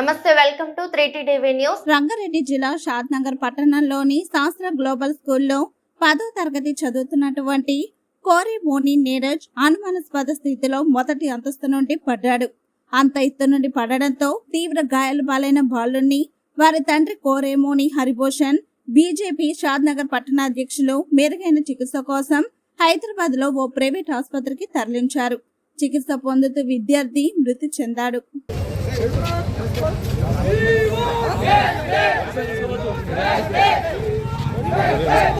నమస్తే welcome to TV news. Rangareddy జిల్లా షాద్ నగర్ పట్టణంలోని శాస్త్ర గ్లోబల్ స్కూల్లో పదో తరగతి చదువుతున్నటువంటి కోరి మోని నీరజ్ అనుమానాస్పద స్థితిలో మొదటి అంతస్తు నుండి పడ్డాడు. అంత ఎత్తు నుండి పడడంతో తీవ్ర గాయాలు పాలైన బాలుని వారి తండ్రి కోరేమోని హరిభూషణ్ బీజేపీ షాద్నగర్ పట్టణ అధ్యక్షులు మెరుగైన చికిత్స కోసం హైదరాబాద్లో ఓ ప్రైవేట్ ఆసుపత్రికి తరలించారు. చికిత్స పొందుతూ విద్యార్థి మృతి చెందాడు. Viva! Viva! Viva!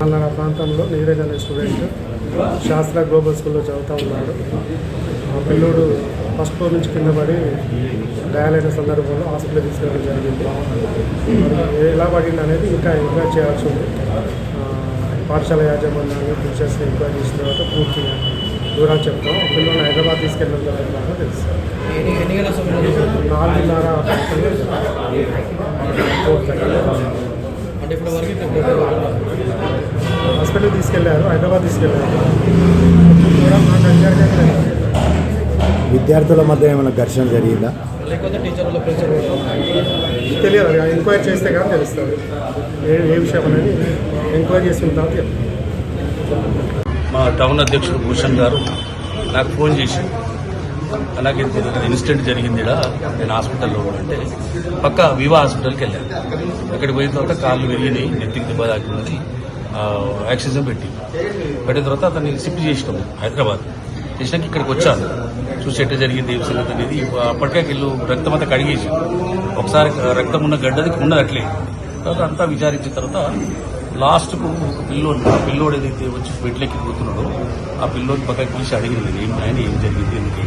పల్నాడు ప్రాంతంలో నీరజ్ అనే స్టూడెంట్ శాస్త్ర గ్లోబల్ స్కూల్లో చదువుతూ ఉన్నాడు. ఆ పిల్లోడు ఫస్ట్ ఫ్లోర్ నుంచి కింద పడి గాయాలైన సందర్భంలో హాస్పిటల్ తీసుకెళ్ళడం జరిగింది. ఎలా పడింది అనేది ఇంకా ఎంక్వైరీ చేయాల్సి ఉంది. పాఠశాల యాజమాన్యాన్ని టీచర్స్ని ఎంక్వైరీ చేసిన తర్వాత పూర్తిగా దూరాలు చెప్తాం. పిల్లల్ని హైదరాబాద్ తీసుకెళ్ళడం జరుగుతుందో తెలుసు నాలుగున్నర అంటే ఇప్పుడు వరకు హాస్పిటల్ తీసుకెళ్ళారు హైదరాబాద్ తీసుకెళ్ళారు. కూడా విద్యార్థుల మధ్య ఏమైనా ఘర్షణ జరిగిందా? తెలియదు ఎంక్వైరీ చేస్తే కానీ తెలుస్తుంది. ఏ ఏ విషయం అనేది ఎంక్వైరీ చేసిన తర్వాత మా టౌన్ అధ్యక్షుడు భూషణ్ గారు నాకు ఫోన్ చేసి అలాగే ఇన్సిడెంట్ జరిగింది నేను హాస్పిటల్లో అంటే పక్క వివా హాస్పిటల్కి వెళ్ళాను. అక్కడికి పోయిన తర్వాత కాళ్ళు విరిగినాయి నెత్తికి దెబ్బ తాకినది యాక్సిజన్ పెట్టి. పెట్టిన తర్వాత అతన్ని షిఫ్ట్ చేసినాం హైదరాబాద్. చేసినాక ఇక్కడికి వచ్చాను. చూసి ఎట్ట జరిగింది ఏం సంగతి అనేది. అప్పటికే వీళ్ళు రక్తం అంతా కడిగేసి ఒకసారి రక్తం ఉన్న గడ్డది ఉన్నది అట్లే తర్వాత అంతా విచారించిన తర్వాత లాస్ట్కు ఒక పిల్లోడు ఆ పిల్లోడు ఏదైతే వచ్చి బెడ్లెక్కి పోతున్నాడో ఆ పిల్లోని పక్కకి తీసి అడిగింది ఏం ఆయన ఏం జరిగింది? ఎందుకు?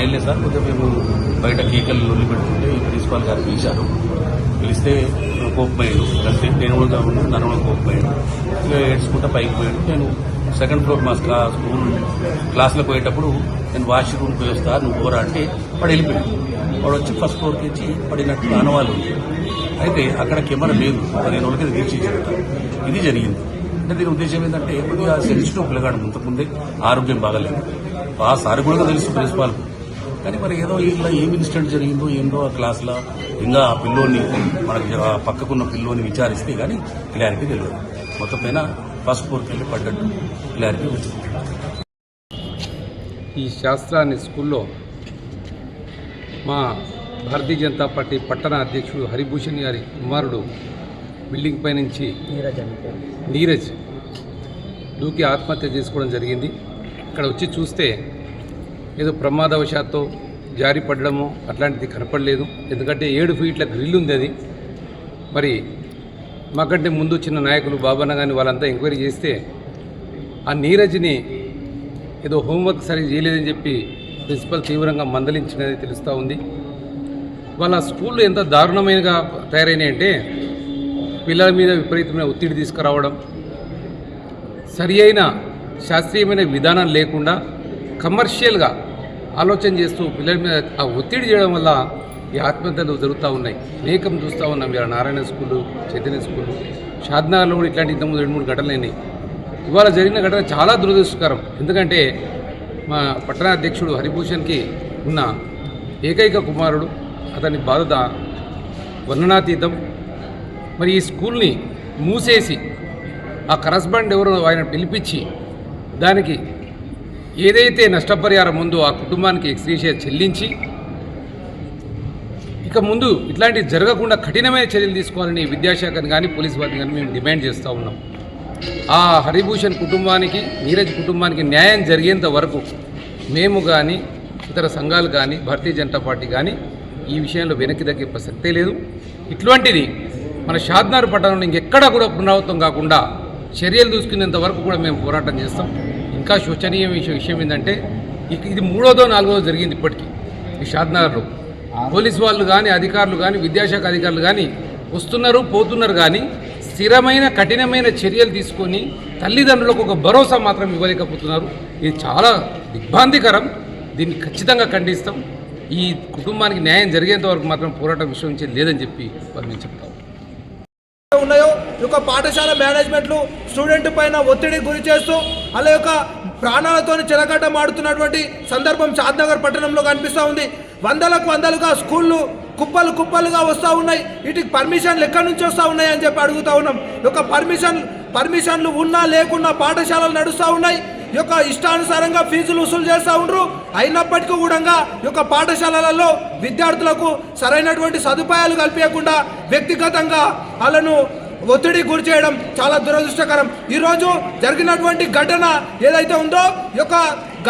ఏం లేదు సార్ కొంచెం మేము బయట కేకలు లొల్లి పెట్టుకుంటే ప్రిన్సిపాల్ గారు పిలిచారు. పిలిస్తే కోప్పయ్యాడు. అంటే నేను కూడా ఉన్నాను నన్ను కూడా కోప్పయ్యాడు. ఇక ఏడ్చుకుంటా పైకి పోయాడు. నేను సెకండ్ ఫ్లోర్ మా స్కూల్ క్లాస్లో పోయేటప్పుడు నేను వాష్రూమ్ పోయి వస్తా నువ్వు పోరా అంటే వాడు వెళ్ళిపోయాడు. వాడు వచ్చి ఫస్ట్ ఫ్లోర్కి వచ్చి పడినట్టు ఆనవాళ్ళు ఉంది అయితే అక్కడ కెమెరా లేదు. పదిహేను రోజులకి వీక్షించారు ఇది జరిగింది. అంటే దీని ఉద్దేశం ఏంటంటే కొద్దిగా సెన్సిటివ్ పిల్లగాడు ఇంతకుముందే ఆరోగ్యం బాగాలేదు. ఆ సార్ కూడా తెలుసు ప్రిన్సిపాల్ కానీ మరి ఏదో ఇలా ఏం ఇన్సిడెంట్ జరిగిందో ఏందో ఆ క్లాస్లో ఇంకా ఆ పిల్లోని మనకి ఆ పక్కకున్న పిల్లోని విచారిస్తే కానీ క్లారిటీ తెలియదు మొత్తం పైన ఫస్ట్ ఫ్లోర్కి వెళ్ళి పడ్డట్టు క్లారిటీ వచ్చింది. ఈ శాస్త్రాన్ని స్కూల్లో మా భారతీయ జనతా పార్టీ పట్టణ అధ్యక్షుడు హరిభూషణ్ గారి కుమారుడు బిల్డింగ్ పై నుంచి నీరజ్ దూకి ఆత్మహత్య చేసుకోవడం జరిగింది. ఇక్కడ వచ్చి చూస్తే ఏదో ప్రమాదవశాత్తు జారి పడడము అట్లాంటిది కనపడలేదు. ఎందుకంటే ఏడు ఫీట్ల గ్రిల్ ఉంది అది. మరి మాకంటే ముందు చిన్న నాయకులు బాబన్న కానీ వాళ్ళంతా ఎంక్వైరీ చేస్తే ఆ నీరజ్ని ఏదో హోంవర్క్ సరిగ్గా చేయలేదని చెప్పి ప్రిన్సిపల్ తీవ్రంగా మందలించినది తెలుస్తూ ఉంది. వాళ్ళ స్కూల్లో ఎంత దారుణమైనగా తయారైనాయంటే పిల్లల మీద విపరీతమైన ఒత్తిడి తీసుకురావడం సరి అయిన శాస్త్రీయమైన విధానం లేకుండా కమర్షియల్గా ఆలోచన చేస్తూ పిల్లల మీద ఆ ఒత్తిడి చేయడం వల్ల ఈ ఆత్మహత్యలు జరుగుతూ ఉన్నాయి. అనేకం చూస్తూ ఉన్నాం ఇలా నారాయణ స్కూలు చైతన్య స్కూలు షాద్నగర్లో కూడా ఇట్లాంటి ఇంతకుముందు రెండు మూడు ఘటనలు అయినాయి. ఇవాళ జరిగిన ఘటన చాలా దురదృష్టకరం. ఎందుకంటే మా పట్టణాధ్యక్షుడు హరిభూషణ్కి ఉన్న ఏకైక కుమారుడు అతని బాధ వర్ణనాతీతం. మరి ఈ స్కూల్ని మూసేసి ఆ కరస్బండ్ ఎవరు ఆయన పిలిపించి దానికి ఏదైతే నష్టపరిహారం ఉందో ఆ కుటుంబానికి ఎక్స్గ్రేషియా చెల్లించి ఇక ముందు ఇట్లాంటివి జరగకుండా కఠినమైన చర్యలు తీసుకోవాలని విద్యాశాఖని కానీ పోలీస్ వారిని కానీ మేము డిమాండ్ చేస్తూ ఉన్నాం. ఆ హరిభూషణ్ కుటుంబానికి నీరజ్ కుటుంబానికి న్యాయం జరిగేంత వరకు మేము కానీ ఇతర సంఘాలు కానీ భారతీయ జనతా పార్టీ కానీ ఈ విషయంలో వెనక్కి తగ్గే ప్రసక్తే లేదు. ఇటువంటిది మన షాద్నార్ పట్టణంలో ఇంకెక్కడా కూడా పునరావృతం కాకుండా చర్యలు తీసుకునేంత వరకు కూడా మేము పోరాటం చేస్తాం. ఇంకా శోచనీయ విషయం విషయం ఏంటంటే ఇది మూడోదో నాలుగోదో జరిగింది ఇప్పటికీ ఈ షాద్నగర్లో. పోలీస్ వాళ్ళు కానీ అధికారులు కానీ విద్యాశాఖ అధికారులు కానీ వస్తున్నారు పోతున్నారు కానీ స్థిరమైన కఠినమైన చర్యలు తీసుకొని తల్లిదండ్రులకు ఒక భరోసా మాత్రం ఇవ్వలేకపోతున్నారు. ఇది చాలా దిగ్భాంతికరం దీన్ని ఖచ్చితంగా ఖండిస్తాం. ఈ కుటుంబానికి న్యాయం జరిగేంత వరకు మాత్రం పోరాటం విశ్వసించేది లేదని చెప్పి మేము చెప్తాం ఉన్నాయో ఈ యొక్క పాఠశాల మేనేజ్మెంట్లు స్టూడెంట్ పైన ఒత్తిడి గురి చేస్తూ అలా యొక్క ప్రాణాలతో చిలకటమాడుతున్నటువంటి సందర్భం షాద్నగర్ పట్టణంలో కనిపిస్తూ ఉంది. వందలకు వందలుగా స్కూళ్ళు కుప్పలు కుప్పలుగా వస్తూ ఉన్నాయి. వీటికి పర్మిషన్లు ఎక్కడి నుంచి వస్తూ ఉన్నాయి అని చెప్పి అడుగుతా ఉన్నాం. ఈ యొక్క పర్మిషన్ పర్మిషన్లు ఉన్నా లేకున్నా పాఠశాలలు నడుస్తూ ఉన్నాయి. ఈ యొక్క ఇష్టానుసారంగా ఫీజులు వసూలు చేస్తూ ఉండరు. అయినప్పటికీ కూడా యొక్క పాఠశాలలలో విద్యార్థులకు సరైనటువంటి సదుపాయాలు కల్పించకుండా వ్యక్తిగతంగా వాళ్ళను ఒత్తిడి గురి చేయడం చాలా దురదృష్టకరం. ఈరోజు జరిగినటువంటి ఘటన ఏదైతే ఉందో యొక్క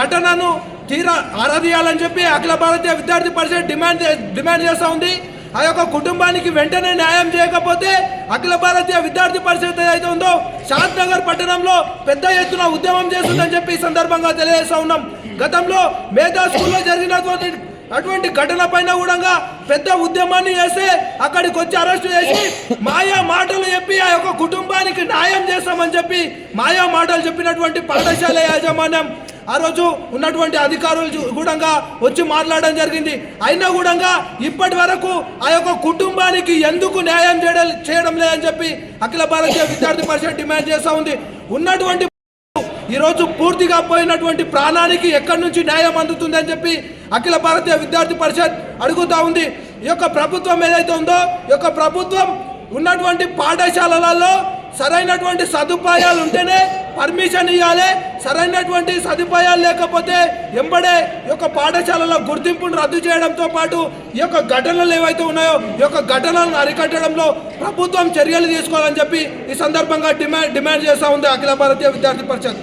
ఘటనను తీరా ఆరాధియాలని చెప్పి అఖిల భారతీయ విద్యార్థి పరిషత్ డిమాండ్ డిమాండ్ చేస్తూ ఉంది. ఆ యొక్క కుటుంబానికి వెంటనే న్యాయం చేయకపోతే అఖిల భారతీయ విద్యార్థి పరిషత్ ఏదైతే ఉందో షాద్ నగర్ పట్టణంలో పెద్ద ఎత్తున ఉద్యమం చేస్తుందని చెప్పి ఈ సందర్భంగా తెలియజేస్తా ఉన్నాం. గతంలో మేధా స్కూల్లో జరిగినటువంటి అటువంటి ఘటన పైన కూడా పెద్ద ఉద్యమాన్ని చేస్తే అక్కడికి వచ్చి అరెస్ట్ చేసి మాయా మాటలు చెప్పి ఆ యొక్క కుటుంబానికి న్యాయం చేస్తామని చెప్పి మాయా మాటలు చెప్పినటువంటి పాఠశాల యాజమాన్యం ఆ రోజు ఉన్నటువంటి అధికారులు కూడా వచ్చి మాట్లాడడం జరిగింది. అయినా కూడా ఇప్పటి వరకు ఆ యొక్క కుటుంబానికి ఎందుకు న్యాయం చేయడం చేయడం లేదని చెప్పి అఖిల భారతీయ విద్యార్థి పరిషత్ డిమాండ్ చేస్తూ ఉంది. ఉన్నటువంటి ఈరోజు పూర్తిగా పోయినటువంటి ప్రాణానికి ఎక్కడి నుంచి న్యాయం అందుతుంది అని చెప్పి అఖిల భారతీయ విద్యార్థి పరిషత్ అడుగుతా ఉంది. ఈ యొక్క ప్రభుత్వం ఏదైతే ఉందో ఈ యొక్క ప్రభుత్వం ఉన్నటువంటి పాఠశాలలలో సరైనటువంటి సదుపాయాలు ఉంటేనే పర్మిషన్ ఇవ్వాలి సరైనటువంటి సదుపాయాలు లేకపోతే ఎంబడే ఈ యొక్క పాఠశాలలో గుర్తింపును రద్దు చేయడంతో పాటు ఈ యొక్క ఘటనలు ఏవైతే ఉన్నాయో ఈ యొక్క ఘటనలను అరికట్టడంలో ప్రభుత్వం చర్యలు తీసుకోవాలని చెప్పి ఈ సందర్భంగా డిమాండ్ డిమాండ్ చేస్తూ ఉంది అఖిల భారతీయ విద్యార్థి పరిషత్